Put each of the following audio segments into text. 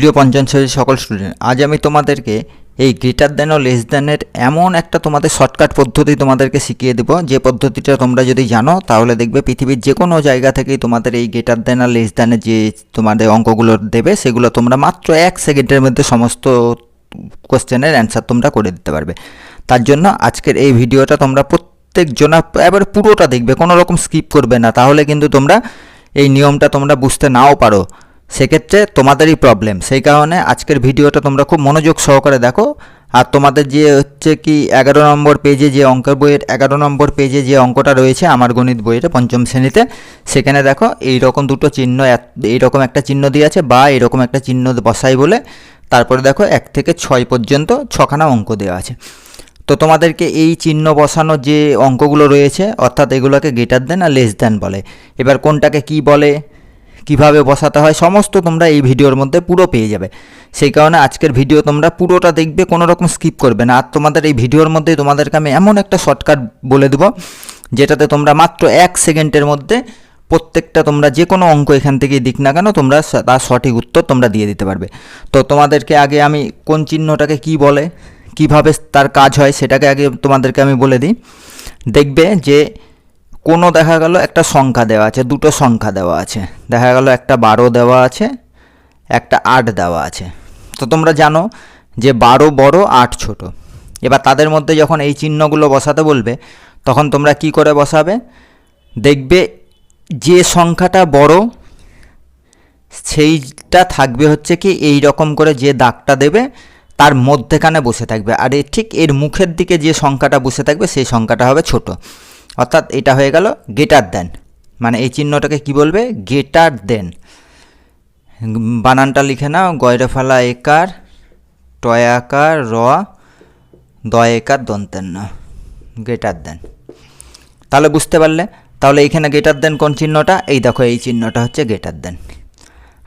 প্রিয় পঞ্চম শ্রেণির সকল স্টুডেন্ট আজ আমি তোমাদেরকে এই গ্রেটার দেন ও লেস দেনের এমন একটা তোমাদের শর্টকাট পদ্ধতি তোমাদেরকে শিখিয়ে দেবো। যে পদ্ধতিটা তোমরা যদি জানো, তাহলে দেখবে পৃথিবীর যে কোনো জায়গা থেকেই তোমাদের এই গ্রেটার দেন আর লেস দেনের যে তোমাদের অঙ্কগুলো দেবে, সেগুলো তোমরা মাত্র এক সেকেন্ডের মধ্যে সমস্ত কোশ্চেনের অ্যান্সার তোমরা করে দিতে পারবে। তার জন্য আজকের এই ভিডিওটা তোমরা প্রত্যেক জনা, এবার পুরোটা দেখবে, কোনো রকম স্কিপ করবে না। তাহলে কিন্তু তোমরা এই নিয়মটা তোমরা বুঝতে নাও পারো। সেক্ষেত্রে তোমাদেরই প্রবলেম সেই কারণে আজকের ভিডিওটা তোমরা খুব মনোযোগ সহকারে দেখো। আর তোমাদের যে হচ্ছে কি এগারো নম্বর পেজে যে অঙ্কের বইয়ের এগারো নম্বর পেজে যে অঙ্কটা রয়েছে আমার গণিত বইয়ের পঞ্চম শ্রেণীতে, সেখানে দেখো এই রকম দুটো চিহ্ন এইরকম একটা চিহ্ন দিয়ে আছে বা এরকম একটা চিহ্ন বসাই বলে, তারপরে দেখো এক থেকে ছয় পর্যন্ত ছখানা অঙ্ক দেওয়া আছে। তো তোমাদেরকে এই চিহ্ন বসানো যে অঙ্কগুলো রয়েছে, অর্থাৎ এগুলোকে গ্রেটার দেন আর লেস দেন বলে। এবার কোনটাকে কি বলে? কীভাবে বসাতে হয়, সমস্ত তোমরা এই ভিডিওর মধ্যে পুরো পেয়ে যাবে। সেই কারণে আজকের ভিডিও তোমরা পুরোটা দেখবে কোনো রকম স্কিপ করবে না। আর তোমাদের এই ভিডিওর মধ্যে তোমাদেরকে আমি এমন একটা শর্টকাট বলে দেবো, যেটাতে তোমরা মাত্র এক সেকেন্ডের মধ্যে প্রত্যেকটা তোমরা যে কোনো অঙ্ক এখান থেকে দিক না কেন, তোমরা তার সঠিক উত্তর তোমরা দিয়ে দিতে পারবে। তো তোমাদেরকে আগে আমি কোন চিহ্নটাকে কি বলে, কীভাবে তার কাজ হয়, সেটাকে আগে তোমাদেরকে আমি বলে দিই। দেখবে যে কোনো দেখা গেল একটা সংখ্যা দেওয়া আছে, দুটো সংখ্যা দেওয়া আছে। দেখা গেল একটা বারো দেওয়া আছে, একটা আট দেওয়া আছে। তো তোমরা জানো যে বারো বড়, আট ছোট। এবার তাদের মধ্যে যখন এই চিহ্নগুলো বসাতে বলবে, তখন তোমরা কি করে বসাবে? দেখবে যে সংখ্যাটা বড়, সেইটা থাকবে হচ্ছে কি এই রকম করে যে দাগটা দেবে, তার মধ্যেখানে বসে থাকবে। আর ঠিক এর মুখের দিকে যে সংখ্যাটা বসে থাকবে, সেই সংখ্যাটা হবে ছোট। অর্থাৎ এটা হয়ে গেল গেটার দেন মানে এই চিহ্নটাকে কি বলবে? গেটার দেন বানানটা লিখে নাও গয়রে ফালা একার টয়াকার র, দয় একার দন্তেন না গেটার দেন তাহলে বুঝতে পারলে? তাহলে এইখানে গেটার দেন কোন চিহ্নটা? এই দেখো, এই চিহ্নটা হচ্ছে গেটার দেন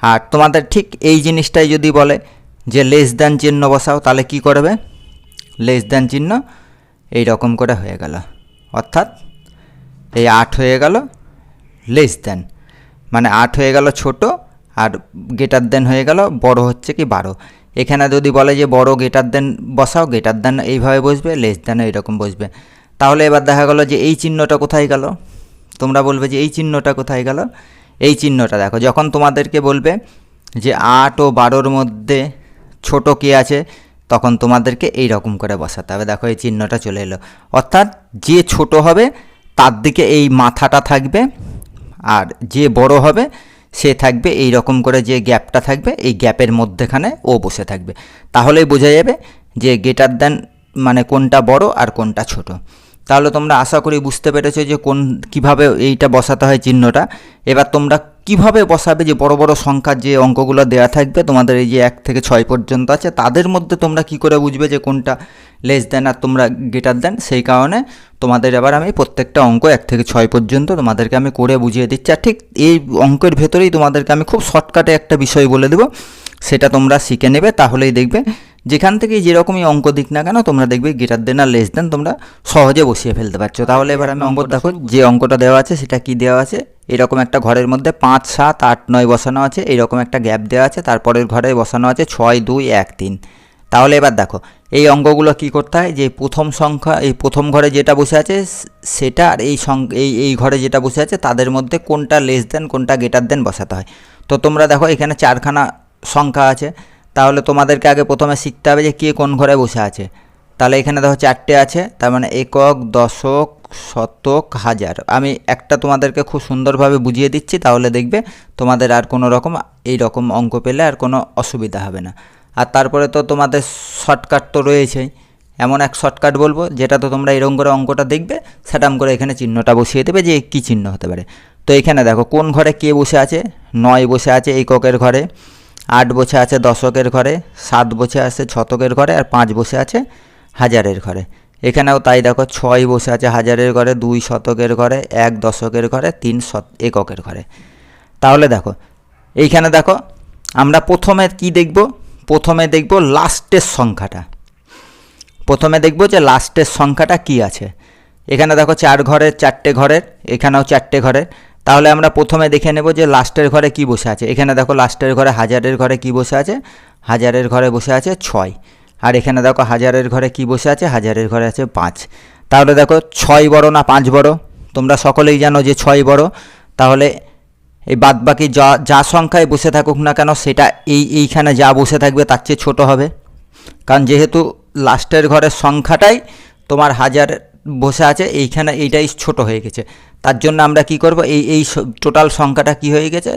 আর তোমাদের ঠিক এই জিনিসটাই যদি বলে যে লেস দেন চিহ্ন বসাও, তাহলে কি করবে? লেস দেন চিহ্ন এই রকম করে হয়ে গেল। অর্থাৎ এই আট হয়ে গেল লেস দেন মানে আট হয়ে গেল ছোট আর গেটার দেন হয়ে গেল, বড় হচ্ছে কি বারো। এখানে যদি বলে যে বড় গেটার দেন বসাও গেটার দেন এইভাবে বসবে লেস দেন এইরকম বসবে। তাহলে এবার দেখা গেল যে এই চিহ্নটা কোথায় গেল? তোমরা বলবে যে এই চিহ্নটা কোথায় গেল? এই চিহ্নটা দেখো, যখন তোমাদেরকে বলবে যে আট ও বারোর মধ্যে ছোট কে আছে, তখন তোমাদেরকে এই রকম করে বসাতে হবে। দেখো এই চিহ্নটা চলে এলো। অর্থাৎ যে ছোট হবে তার দিকে এই মাথাটা থাকবে আর যে বড় হবে, সে থাকবে এই রকম করে যে গ্যাপটা থাকবে, এই গ্যাপের মধ্যেখানে ও বসে থাকবে। তাহলেই বোঝা যাবে যে গেটার দেন মানে কোনটা বড় আর কোনটা ছোট। তাহলে তোমরা আশা করি বুঝতে পেরেছ যে কোন, কীভাবে এইটা বসাতে হয় চিহ্নটা। এবার তোমরা কীভাবে বসাবে যে বড় বড় সংখ্যার যে অঙ্কগুলো দেওয়া থাকবে, তোমাদের এই যে এক থেকে ছয় পর্যন্ত আছে, তাদের মধ্যে তোমরা কি করে বুঝবে যে কোনটা লেস দেন আর তোমরা গেটার দেন সেই কারণে তোমাদের এবার আমি প্রত্যেকটা অঙ্ক এক থেকে ছয় পর্যন্ত তোমাদেরকে আমি করে বুঝিয়ে দিচ্ছি। আর ঠিক এই অঙ্কের ভেতরেই তোমাদেরকে আমি খুব শর্টকাটে একটা বিষয় বলে দেবো। সেটা তোমরা শিখে নেবে, তাহলেই দেখবে। যেখান থেকে যেরকমই অঙ্ক দিক না কেন, তোমরা দেখবে গেটার দেন আর লেস দেন তোমরা সহজে বসিয়ে ফেলতে পারছ। তাহলে এবার আমি অঙ্ক দেখো, যে অঙ্কটা দেওয়া আছে সেটা কি দেওয়া আছে? এরকম একটা ঘরের মধ্যে পাঁচ, সাত, আট, নয় বসানো আছে, এরকম একটা গ্যাপ দেওয়া আছে, তারপরের ঘরে বসানো আছে ছয়, দুই, এক, তিন। তাহলে এবার দেখো এই অঙ্কগুলো কি করতে হয়? যে প্রথম সংখ্যা, এই প্রথম ঘরে যেটা বসে আছে, সেটা আর এই এই এই ঘরে যেটা বসে আছে, তাদের মধ্যে কোনটা লেস দেন কোনটা গেটার দেন বসাতে হয়। তো তোমরা দেখো এখানে চারখানা সংখ্যা আছে। তাহলে তোমাদেরকে আগে প্রথমে শিখতে হবে যে কে কোন ঘরে বসে আছে। তাহলে এখানে দেখো চারটে আছে, তার মানে একক, দশক, শতক, হাজার। আমি একটা তোমাদেরকে খুব সুন্দরভাবে বুঝিয়ে দিচ্ছি, তাহলে দেখবে তোমাদের আর কোনো রকম এই রকম অঙ্ক পেলে আর কোনো অসুবিধা হবে না। আর তারপরে তো তোমাদের শর্টকাট তো রয়েছেই। এমন এক শর্টকাট বলব, যেটা তো তোমরা এরকম করে অঙ্কটা দেখবে, সেটাম করে এখানে চিহ্নটা বসিয়ে দেবে যে কী চিহ্ন হতে পারে। তো এখানে দেখো, কোন ঘরে কে বসে আছে? নয় বসে আছে এককের ঘরে, আট বসে আছে দশকের ঘরে, সাত বসে আছে শতকের ঘরে, আর পাঁচ বসে আছে হাজারের ঘরে। এখানেও তাই দেখো, ছয় বসে আছে হাজারের ঘরে, দুই শতকের ঘরে, এক দশকের ঘরে, তিন শত, এককের ঘরে। তাহলে দেখো, এইখানে দেখো, আমরা প্রথমে কি দেখব? প্রথমে দেখব লাস্টের সংখ্যাটা। প্রথমে দেখব যে লাস্টের সংখ্যাটা কি আছে। এখানে দেখো চার ঘরের, চারটে ঘরের, এখানেও চারটে ঘরের। তাহলে আমরা প্রথমে দেখে নেব যে লাস্টের ঘরে কি বসে আছে। এখানে দেখো লাস্টের ঘরে হাজারের ঘরে কি বসে আছে? হাজারের ঘরে বসে আছে ছয়। আর এখানে দেখো হাজারের ঘরে কি বসে আছে? হাজারের ঘরে আছে পাঁচ। তাহলে দেখো ছয় বড় না পাঁচ বড়? তোমরা সকলেই জানো যে ছয় বড়। তাহলে এই বাদবাকি যা যা সংখ্যায় বসে থাকুক না কেন, সেটা এই, এইখানে যা বসে থাকবে তার চেয়ে ছোটো হবে। কারণ যেহেতু লাস্টের ঘরের সংখ্যাটাই তোমার হাজার বসে আছে, এইখানে এইটাই ছোট হয়ে গেছে। তার জন্য আমরা কি করব? এই এই টোটাল সংখ্যাটা কি হয়ে গেছে?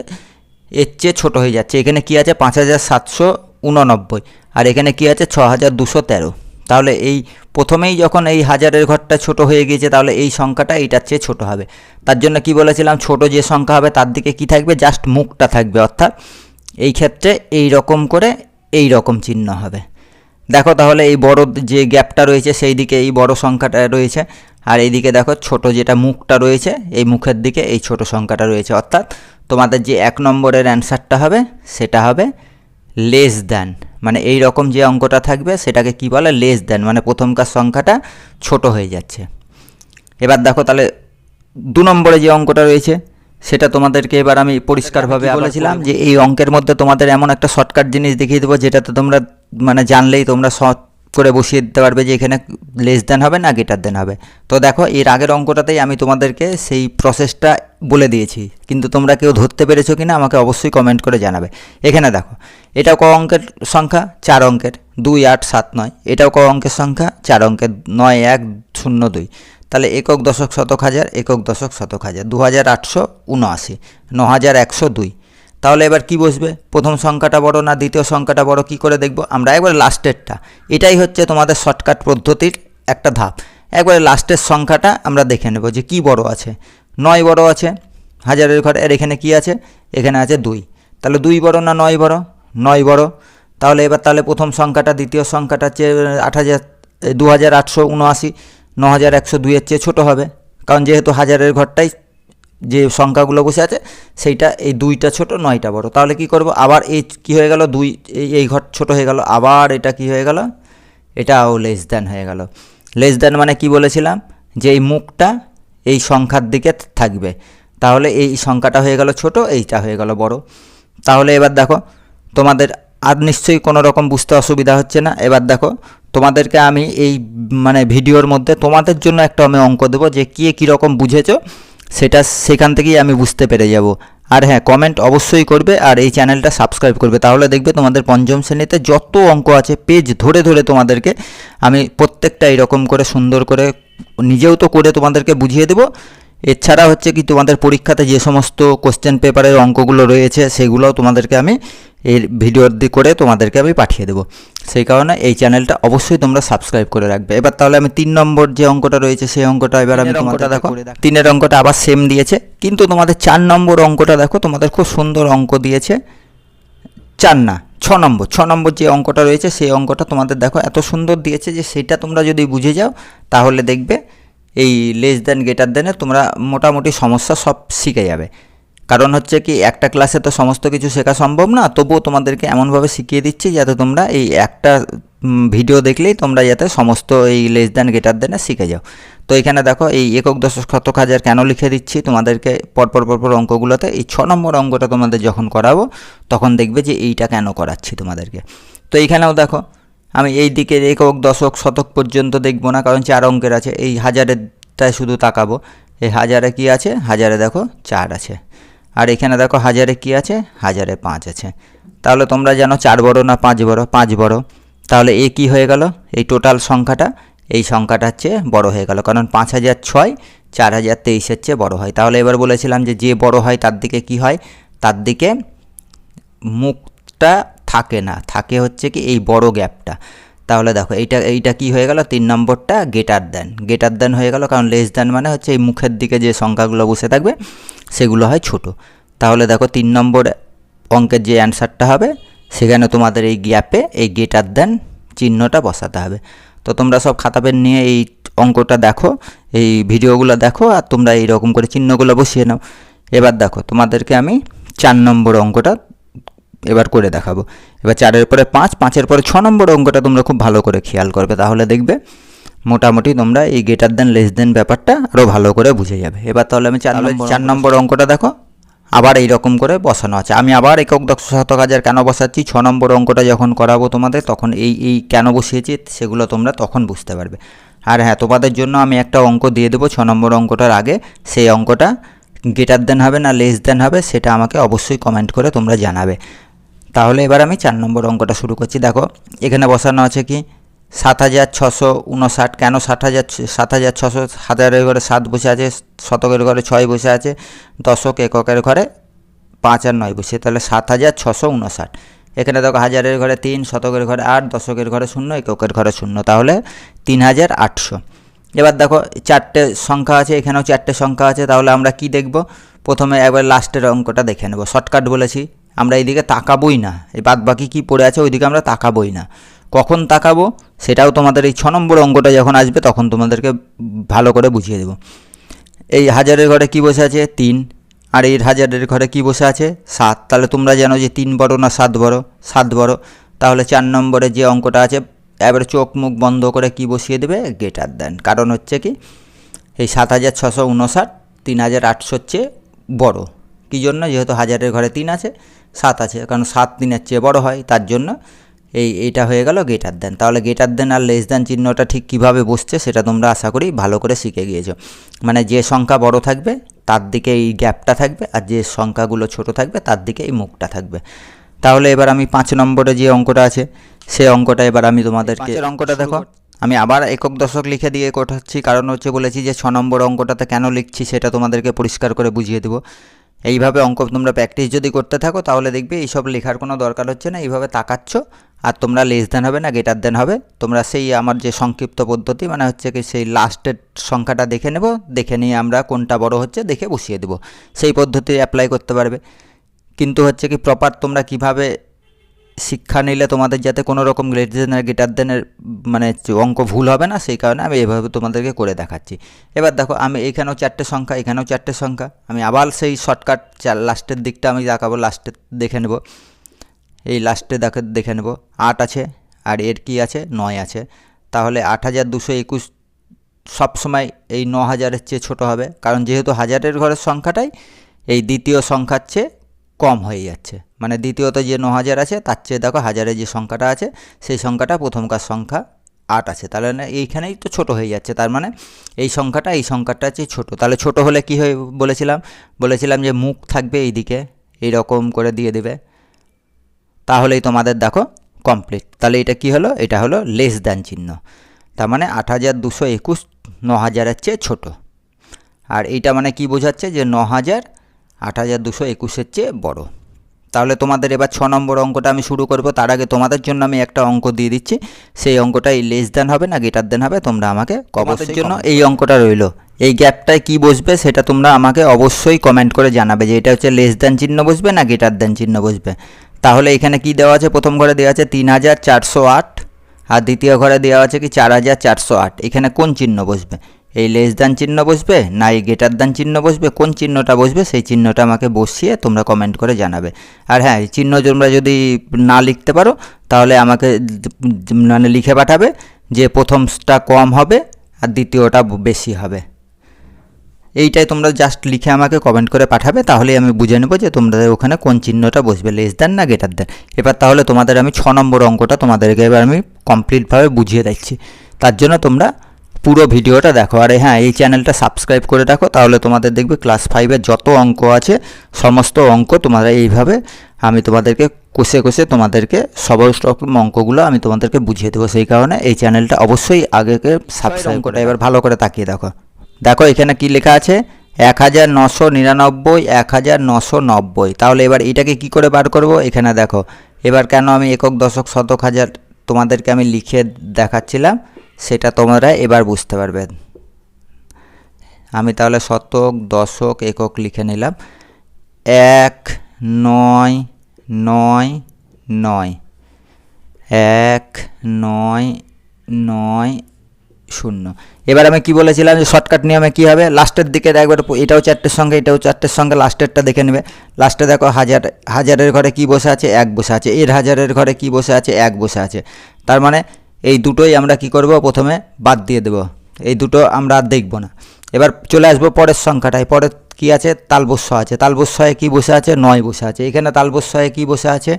এর চেয়ে ছোট হয়ে যাচ্ছে। এখানে কি আছে? পাঁচ হাজার সাতশো উননব্বই। আর এখানে কি আছে? ছ হাজার দুশো তেরো। তাহলে এই প্রথমেই যখন এই হাজারের ঘরটা ছোট হয়ে গিয়েছে, তাহলে এই সংখ্যাটা এইটার চেয়ে ছোট হবে। তার জন্য কি বলেছিলাম? ছোট যে সংখ্যা হবে, তার দিকে কি থাকবে? জাস্ট মুখটা থাকবে। অর্থাৎ এই ক্ষেত্রে এই রকম করে এই রকম চিহ্ন হবে। দেখো তাহলে এই বড় যে গ্যাপটা রয়েছে, সেই দিকে এই বড় সংখ্যাটা রয়েছে। আর এইদিকে দেখো ছোট যেটা মুখটা রয়েছে, এই মুখের দিকে এই ছোট সংখ্যাটা রয়েছে। অর্থাৎ তোমাদের যে এক নম্বরের অ্যান্সারটা হবে, সেটা হবে লেস দ্যান মানে এই রকম যে অঙ্কটা থাকবে সেটাকে কি বলে লেস দেন মানে প্রথমকার সংখ্যাটা ছোট হয়ে যাচ্ছে। এবার দেখো তাহলে দু নম্বরে যে অঙ্কটা রয়েছে সেটা তোমাদেরকে এবার আমি পরিষ্কারভাবে বলেছিলাম যে এই অঙ্কের মধ্যে তোমাদের এমন একটা শর্টকাট জিনিস দেখিয়ে দেবো যেটাতে তোমরা মানে জানলেই তোমরা করে বসিয়ে দিতে পারবে যে এখানে লেস দেন হবে না গেটার দেন হবে। তো দেখো, এর আগের অঙ্কটাতেই আমি তোমাদেরকে সেই প্রসেসটা বলে দিয়েছি। কিন্তু তোমরা কেউ ধরতে পেরেছ কি না আমাকে অবশ্যই কমেন্ট করে জানাবে। এখানে দেখো, এটাও ক অঙ্কের সংখ্যা? চার অঙ্কের। দুই, আট, সাত, নয়। এটাও ক অঙ্কের সংখ্যা? চার অঙ্কের। নয়, এক, শূন্য, দুই। তাহলে একক দশক শতক হাজার, একক দশক শতক হাজার। দু হাজার আটশো উনআশি। ন হাজার একশো দুই। তাহলে এবার কি বসবে? প্রথম সংখ্যাটা বড় না দ্বিতীয় সংখ্যাটা বড়? কি করে দেখব? আমরা একবার লাস্টেরটা এটাই হচ্ছে তোমাদের শর্টকাট পদ্ধতির একটা ধাপ। একবারে লাস্টের সংখ্যাটা আমরা দেখে নেব যে কি বড় আছে। নয় বড় আছে, হাজারের ঘরে আর এখানে কি আছে? এখানে আছে দুই। তাহলে দুই বড় না নয় বড়? নয় বড়। তাহলে এবার তাহলে প্রথম সংখ্যাটা, দ্বিতীয় সংখ্যাটা হচ্ছে আট হাজার দু হাজার আটশো উনআশি। ন হাজার একশো দুইয়ের চেয়ে ছোটো হবে। কারণ যেহেতু হাজারের ঘরটাই যে সংখ্যাগুলো বসে আছে, সেইটা এই দুইটা ছোট, নয়টা বড়। তাহলে কি করব? আবার এই কি হয়ে গেল? দুই, এই ঘর ছোট হয়ে গেল। আবার এটা কি হয়ে গেল? এটাও লেস দ্যান হয়ে গেল। লেস দ্যান মানে কি বলেছিলাম? যে এই মুখটা এই সংখ্যার দিকে থাকবে। তাহলে এই সংখ্যাটা হয়ে গেল ছোট, এইটা হয়ে গেল বড়। তাহলে এবার দেখো, তোমাদের আর নিশ্চয়ই কোনো রকম বুঝতে অসুবিধা হচ্ছে না। এবার দেখো, তোমাদেরকে আমি এই মানে ভিডিওর মধ্যে তোমাদের জন্য একটা আমি অঙ্ক দেবো যে কে কীরকম বুঝেছ। সেটা সেখান থেকেই আমি বুঝতে পেরে যাব। আর হ্যাঁ কমেন্ট অবশ্যই করবে আর এই চ্যানেলটা সাবস্ক্রাইব করবে। তাহলে দেখবে তোমাদের পঞ্চম শ্রেণীতে যত অঙ্ক আছে পেজ ধরে ধরে তোমাদেরকে আমি প্রত্যেকটা এরকম করে সুন্দর করে নিজেও তো করে তোমাদেরকে বুঝিয়ে দেবো। এছাড়া হচ্ছে কি তোমাদের পরীক্ষাতে যে সমস্ত কোশ্চেন পেপারের অঙ্কগুলো রয়েছে, সেগুলোও তোমাদেরকে আমি এই ভিডিওর দি করে তোমাদেরকে আমি পাঠিয়ে দেবো। সেই কারণে এই চ্যানেলটা অবশ্যই তোমরা সাবস্ক্রাইব করে রাখবে। এবার তাহলে আমি তিন নম্বর যে অঙ্কটা রয়েছে সেই অঙ্কটা এবার আমি অঙ্কটা দেখো তিনের অঙ্কটা আবার সেম দিয়েছে কিন্তু তোমাদের চার নম্বর অঙ্কটা দেখো তোমাদের খুব সুন্দর অঙ্ক দিয়েছে। চার না ছ নম্বর ছ নম্বর যে অঙ্কটা রয়েছে সেই অঙ্কটা তোমাদের দেখো এত সুন্দর দিয়েছে যে সেটা তোমরা যদি বুঝে যাও তাহলে দেখবে এই লেস দেন গেটার দেনে তোমরা মোটামুটি সমস্যা সব শিখে যাবে। কারণ হচ্ছে কি, একটা ক্লাসে তো সমস্ত কিছু শেখা সম্ভব না, তবুও তোমাদেরকে এমনভাবে শিখিয়ে দিচ্ছি যাতে তোমরা এই একটা ভিডিও দেখলেই তোমরা যাতে সমস্ত এই লেস দেন গেটার দেনে শিখে যাও। তো এখানে দেখো, এই একক দশক শতক হাজার কেন লিখে দিচ্ছি, তোমাদেরকে পরপর পরপর অঙ্কগুলোতে এই ছ নম্বর অঙ্কটা তোমাদের যখন করাবো, তখন দেখবে যে এইটা কেন করাচ্ছি তোমাদেরকে। তো এইখানেও দেখো, আমি এই দিকে একক দশক শতক পর্যন্ত দেখব না, কারণ চার অঙ্কের আছে, এই হাজারেরটায় শুধু তাকাবো। এই হাজারে কি আছে? হাজারে দেখো, চার আছে। আর এখানে দেখো হাজারে কি আছে? হাজারে পাঁচ আছে। তাহলে তোমরা জানো চার বড় না পাঁচ বড়? পাঁচ বড়। তাহলে এ কি হয়ে গেল? এই টোটাল সংখ্যাটা, এই সংখ্যাটার চেয়ে বড় হয়ে গেল। কারণ পাঁচ হাজার ছয়, চার হাজার তেইশের চেয়ে বড় হয়। তাহলে এবার বলেছিলাম যে যে বড় হয় তার দিকে কি হয়? তার দিকে মুখটা থাকে না। থাকে হচ্ছে কি এই বড় গ্যাপটা তাহলে দেখো, এইটা এইটা কি হয়ে গেল? তিন নম্বরটা গেটার দেন। গেটার দেন হয়ে গেল, কারণ লেস দেন মানে হচ্ছে এই মুখের দিকে যে সংখ্যাগুলো বসে থাকবে, সেগুলো হয় ছোট। তাহলে দেখো, তিন নম্বর অঙ্কের যে অ্যান্সারটা হবে, সেখানে তোমাদের এই গ্যাপে এই গেটার দেন চিহ্নটা বসাতে হবে। তো তোমরা সব খাতা পেন নিয়ে এই অঙ্কটা দেখো, এই ভিডিওগুলো দেখো, আর তোমরা এই রকম করে চিহ্নগুলো বসিয়ে নাও। এবার দেখো, তোমাদেরকে আমি চার নম্বর অঙ্কটা এবার করে দেখাবো। এবার চারের পরে পাঁচ পাঁচের পরে ছ নম্বর অঙ্কটা তোমরা খুব ভালো করে খেয়াল করবে তাহলে দেখবে মোটামুটি তোমরা এই গেটার দেন লেস দেন ব্যাপারটা আরও ভালো করে বুঝে যাবে। এবার তাহলে আমি চার নম্বর চার নম্বর অঙ্কটা দেখো আবার এই রকম করে বসানো আছে। আমি আবার একক দশ শতক হাজার কেন বসাচ্ছি? ছ নম্বর অঙ্কটা যখন করাবো তোমাদের তখন এই এই কেন বসিয়েছি সেগুলো তোমরা তখন বুঝতে পারবে। আর হ্যাঁ তোমাদের জন্য আমি একটা অঙ্ক দিয়ে দেবো ছ নম্বর অঙ্কটার আগে। সেই অঙ্কটা গেটার দেন হবে না লেস দেন হবে সেটা আমাকে অবশ্যই কমেন্ট করে তোমরা জানাবে। তাহলে এবার আমি চার নম্বর অঙ্কটা শুরু করছি। দেখো, এখানে বসানো আছে কি, সাত হাজার ছশো উনষাট। কেন ষাট হাজার সাত হাজার ছশো হাজারের ঘরে সাত বসে আছে, শতকের ঘরে ছয় বসে আছে, দশক এককের ঘরে পাঁচ আর নয় বসে। তাহলে সাত হাজার ছশো উনষাট। এখানে দেখো, হাজারের ঘরে তিন, শতকের ঘরে আট, দশকের ঘরে শূন্য, এককের ঘরে শূন্য। তাহলে তিন হাজার আটশো। এবার দেখো, চারটে সংখ্যা আছে, এখানেও চারটে সংখ্যা আছে। তাহলে আমরা কি দেখব? প্রথমে একবার লাস্টের অঙ্কটা দেখে নেব। শর্টকাট বলেছি। আমরা এইদিকে তাকাবোই না। এই বাদ বাকি কী পড়ে আছে ওইদিকে আমরা তাকাবোই না। কখন তাকাবো সেটাও তোমাদের এই ছ নম্বর অঙ্কটা যখন আসবে তখন তোমাদেরকে ভালো করে বুঝিয়ে দেবো। এই হাজারের ঘরে কি বসে আছে? তিন। আর এই হাজারের ঘরে কি বসে আছে? সাত। তাহলে তোমরা জানো যে তিন বড় না সাত বড়? সাত বড়। তাহলে চার নম্বরে যে অঙ্কটা আছে, এবারে চোখ মুখ বন্ধ করে কি বসিয়ে দেবে? গেটার দেন। কারণ হচ্ছে কি, এই সাত হাজার ছশো উনষাট, তিন হাজার আটশোর চেয়ে বড়ো। কী জন্য? যেহেতু হাজারের ঘরে তিন আছে সাত আছে কারণ সাত দিনের চেয়ে বড় হয় তার জন্য এই এইটা হয়ে গেল গেটার দেন। তাহলে গেটার দেন আর লেস দেন চিহ্নটা ঠিক কীভাবে বসছে সেটা তোমরা আশা করি ভালো করে শিখে গিয়েছো। মানে যে সংখ্যা বড় থাকবে তার দিকে এই গ্যাপটা থাকবে আর যে সংখ্যাগুলো ছোট থাকবে তার দিকে এই মুখটা থাকবে। তাহলে এবার আমি পাঁচ নম্বরে যে অঙ্কটা আছে সে অঙ্কটা এবার আমি তোমাদেরকে অঙ্কটা দেখো। আমি আবার একক দশক লিখে দিয়ে কোঠাচ্ছি কারণ হচ্ছে বলেছি যে ছ নম্বর অঙ্কটাতে কেন লিখছি সেটা তোমাদেরকে পরিষ্কার করে বুঝিয়ে দেবো। এইভাবে অঙ্ক তোমরা প্র্যাকটিস যদি করতে থাকো, তাহলে দেখবে এইসব লেখার কোনো দরকার হচ্ছে না, এইভাবে তাকাচ্ছ। আর তোমরা লেস দেন হবে না গেটার দেন হবে। তোমরা সেই আমার যে সংক্ষিপ্ত পদ্ধতি মানে হচ্ছে কি সেই লাস্টের সংখ্যাটা দেখে নেব, দেখে নিয়ে আমরা কোনটা বড় হচ্ছে দেখে বসিয়ে দেব। সেই পদ্ধতি অ্যাপ্লাই করতে পারবে। কিন্তু হচ্ছে কি প্রপার তোমরা কীভাবে শিক্ষা নিলে তোমাদের যাতে কোনো রকম গ্রেট দেনের দেনের মানে অঙ্ক ভুল হবে না, সেই কারণে আমি এভাবে তোমাদেরকে করে দেখাচ্ছি। এবার দেখো, আমি এখানেও চারটে সংখ্যা, এখানেও চারটে সংখ্যা। আমি আবার সেই শর্টকাট লাস্টের দিকটা আমি দেখাবো লাস্টে দেখে নেব। এই লাস্টে দেখে দেখে নেব। আট আছে, আর এর কি আছে? নয় আছে। তাহলে আট হাজার দুশো একুশ সবসময় এই ন হাজারের চেয়ে ছোটো হবে। কারণ যেহেতু হাজারের ঘরের সংখ্যাটাই, এই দ্বিতীয় সংখ্যার চেয়ে কম হয়ে যাচ্ছে। মানে দ্বিতীয়ত যে ন হাজার আছে, তার চেয়ে দেখো হাজারের যে সংখ্যাটা আছে, সেই সংখ্যাটা প্রথমকার সংখ্যা আট আছে। তাহলে না, এইখানেই তো ছোট হয়ে যাচ্ছে। তার মানে এই সংখ্যাটা এই সংখ্যাটা চেয়ে ছোটো। তাহলে ছোট হলে কি হয়ে, বলেছিলাম বলেছিলাম যে মুখ থাকবে এই এইদিকে, এইরকম করে দিয়ে দেবে। তাহলেই তোমাদের দেখো কমপ্লিট তাহলে এটা কি হলো? এটা হলো লেস দ্যান চিহ্ন। তার মানে আট হাজার দুশো একুশ, ন হাজারের চেয়ে ছোটো। আর এইটা মানে কি বোঝাচ্ছে যে ন হাজার আট হাজার দুশো একুশের চেয়ে বড়। তাহলে তোমাদের এবার ছ নম্বর অঙ্কটা আমি শুরু করব। তার আগে তোমাদের জন্য আমি একটা অঙ্ক দিয়ে দিচ্ছি। সেই অঙ্কটা এই লেস দেন হবে না গেটার দেন হবে তোমরা আমাকে কমাতের জন্য এই অঙ্কটা রইল। এই গ্যাপটায় কি বসবে সেটা তোমরা আমাকে অবশ্যই কমেন্ট করে জানাবে যে এটা হচ্ছে লেস দেন চিহ্ন বসবে না গেটার দেন চিহ্ন বসবে। তাহলে এখানে কি দেওয়া আছে? প্রথম ঘরে দেওয়া আছে তিন হাজার চারশো আট আর দ্বিতীয় ঘরে দেওয়া আছে কি চার হাজার চারশো আট। এখানে কোন চিহ্ন বসবে? এই লেস দান চিহ্ন বসবে, না এই গেটার দান চিহ্ন বসবে, কোন চিহ্নটা বসবে সেই চিহ্নটা আমাকে বসিয়ে তোমরা কমেন্ট করে জানাবে। আর হ্যাঁ এই চিহ্ন তোমরা যদি না লিখতে পারো, তাহলে আমাকে মানে লিখে পাঠাবে যে প্রথমটা কম হবে আর দ্বিতীয়টা বেশি হবে। এইটাই তোমরা জাস্ট লিখে আমাকে কমেন্ট করে পাঠাবে, তাহলেই আমি বুঝে নেব যে তোমরা ওখানে কোন চিহ্নটা বসবে, লেস দেন না গেটার দেন। এবার তাহলে তোমাদের আমি ছ নম্বর অঙ্কটা তোমাদেরকে এবার আমি কমপ্লিটভাবে বুঝিয়ে দিচ্ছি। তার জন্য তোমরা পুরো ভিডিওটা দেখো। আর হ্যাঁ এই চ্যানেলটা সাবস্ক্রাইব করে রাখো, তাহলে তোমাদের দেখবে ক্লাস ফাইভের যত অঙ্ক আছে, সমস্ত অঙ্ক তোমরা এইভাবে আমি তোমাদেরকে কষে কষে তোমাদেরকে সমস্ত রকম অঙ্কগুলো আমি তোমাদেরকে বুঝিয়ে দেবো। সেই কারণে এই চ্যানেলটা অবশ্যই আগেকে সাবস্ক্রাইব করে, এবার ভালো করে তাকিয়ে দেখো। দেখো, এখানে কি লেখা আছে? এক হাজার নশো নিরানব্বই এক হাজার নশো নব্বই। তাহলে এবার এটাকে কি করে বার করব? এখানে দেখো। এবার কেন আমি একক, দশক, শতক হাজার তোমাদেরকে আমি লিখে দেখাচ্ছিলাম? সেটা তোমরা এবার বুঝতে পারবে। আমি তাহলে শতক, দশক, একক লিখে নিলাম। এক, নয় নয় নয়। এক, নয় নয়, শূন্য। এবার আমি কি বলেছিলাম যে শর্টকাট নিয়মে কী হবে? লাস্টের দিকে একবার এটাও চারটের সঙ্গে, এটাও চারটের সঙ্গে, লাস্টেরটা দেখে নেবে। লাস্টে দেখো হাজার, হাজারের ঘরে কি বসে আছে? এক বসে আছে। এর হাজারের ঘরে কি বসে আছে? এক বসে আছে। তার মানে এই দুটোই আমরা কি করব? প্রথমে বাদ দিয়ে দেব। এই দুটো আমরা আর দেখব না। এবার চলে আসব পরের সংখ্যাটায়। পরের কি আছে? তালবস্য আছে। তালবস্যয়ে কি বসে আছে? নয় বসে আছে। এখানে তালবস্যয়ে কি বসে আছে?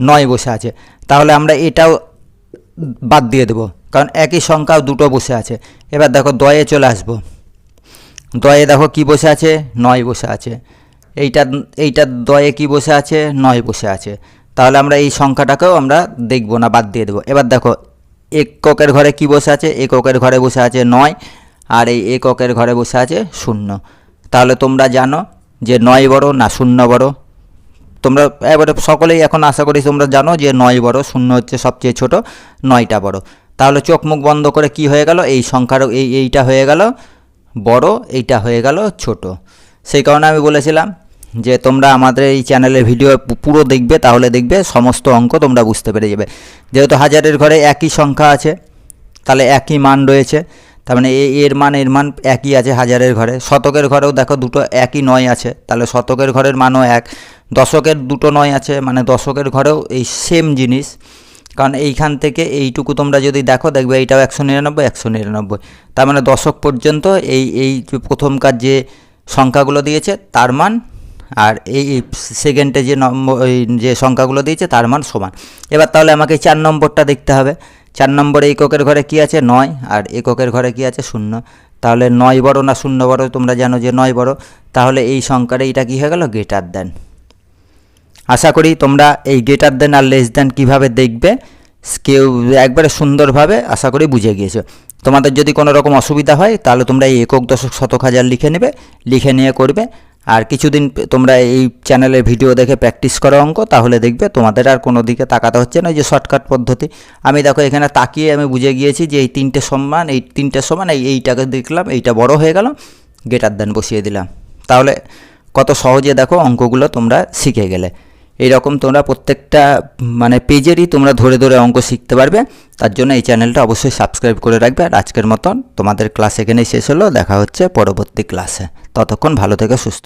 নয় বসে আছে। তাহলে আমরা এটাও বাদ দিয়ে দেবো। কারণ একই সংখ্যাও দুটো বসে আছে। এবার দেখো, দয়ে চলে আসব। দয়ে দেখো কি বসে আছে? নয় বসে আছে। এইটা এইটার দয়ে কি বসে আছে? নয় বসে আছে। তাহলে আমরা এই সংখ্যাটাকেও আমরা দেখব না, বাদ দিয়ে দেবো। এবার দেখো এককের ঘরে কি বসে আছে? এককের ঘরে বসে আছে নয়, আর এই এককের ঘরে বসে আছে শূন্য। তাহলে তোমরা জানো যে নয় বড় না শূন্য বড়? তোমরা, এবারে সকলেই এখন আশা করি তোমরা জানো যে নয় বড়, শূন্য হচ্ছে সবচেয়ে ছোট, নয়টা বড়। তাহলে চোখ মুখ বন্ধ করে কি হয়ে গেল? এই সংখ্যার, এই, এইটা হয়ে গেল বড়, এইটা হয়ে গেল ছোট। সেই কারণে আমি বলেছিলাম যে তোমরা আমাদের এই চ্যানেলের ভিডিও পুরো দেখবে, তাহলে দেখবে সমস্ত অঙ্ক তোমরা বুঝতে পেরে যাবে। যেহেতু হাজারের ঘরে একই সংখ্যা আছে, তাহলে একই মান রয়েছে, তার মানে এর মান এর মান একই আছে হাজারের ঘরে। শতকের ঘরেও দেখো দুটো একই নয় আছে, তাহলে শতকের ঘরের মানও এক। দশকের দুটো নয় আছে মানে দশকের ঘরেও এই সেম জিনিস। কারণ এইখান থেকে এইটুকু তোমরা যদি দেখো, দেখবে এইটাও একশো নিরানব্বই একশো নিরানব্বই। তার মানে দশক পর্যন্ত এই এই প্রথমকার যে সংখ্যাগুলো দিয়েছে, তার মান আর এই সেকেন্ডে যে নম্বর যে সংখ্যাগুলো দিয়েছে, তার মান সমান। এবার তাহলে আমাকে চার নম্বরটা দেখতে হবে। চার নম্বরে এককের ঘরে কি আছে? নয়। আর এককের ঘরে কি আছে? শূন্য। তাহলে নয় বড় না শূন্য বড়? তোমরা জানো যে নয় বড়। তাহলে এই সংখ্যাটা এইটা কী হয়ে গেল? গেটার দেন আশা করি তোমরা এই গেটার দেন আর লেস দেন কীভাবে দেখবে? কেউ একবারে সুন্দরভাবে আশা করি বুঝে গিয়েছো। তোমাদের যদি কোনো রকম অসুবিধা হয়, তাহলে তোমরা এই একক দশক শতক হাজার লিখে নেবে। লিখে নিয়ে করবে। আর কিছুদিন তোমরা এই চ্যানেলের ভিডিও দেখে প্র্যাকটিস করো অঙ্ক, তাহলে দেখবে তোমাদের আর কোনো দিকে তাকাতে হচ্ছে না যে শর্টকাট পদ্ধতি। আমি দেখো এখানে তাকিয়ে আমি বুঝে গিয়েছি যে এই তিনটে সমান, এই তিনটে সমান, এই এইটাকে দেখলাম, এইটা বড় হয়ে গেল, গেটার দেন বসিয়ে দিলাম। তাহলে কত সহজে দেখো অঙ্কগুলো তোমরা শিখে গেলে। এইরকম তোমরা প্রত্যেকটা মানে পেজেরই তোমরা ধরে ধরে অঙ্ক শিখতে পারবে। তার জন্য এই চ্যানেলটা অবশ্যই সাবস্ক্রাইব করে রাখবে। আর আজকের মতন তোমাদের ক্লাস এখানেই শেষ হলো। দেখা হচ্ছে পরবর্তী ক্লাসে। ততক্ষণ ভালো থেকে, সুস্থ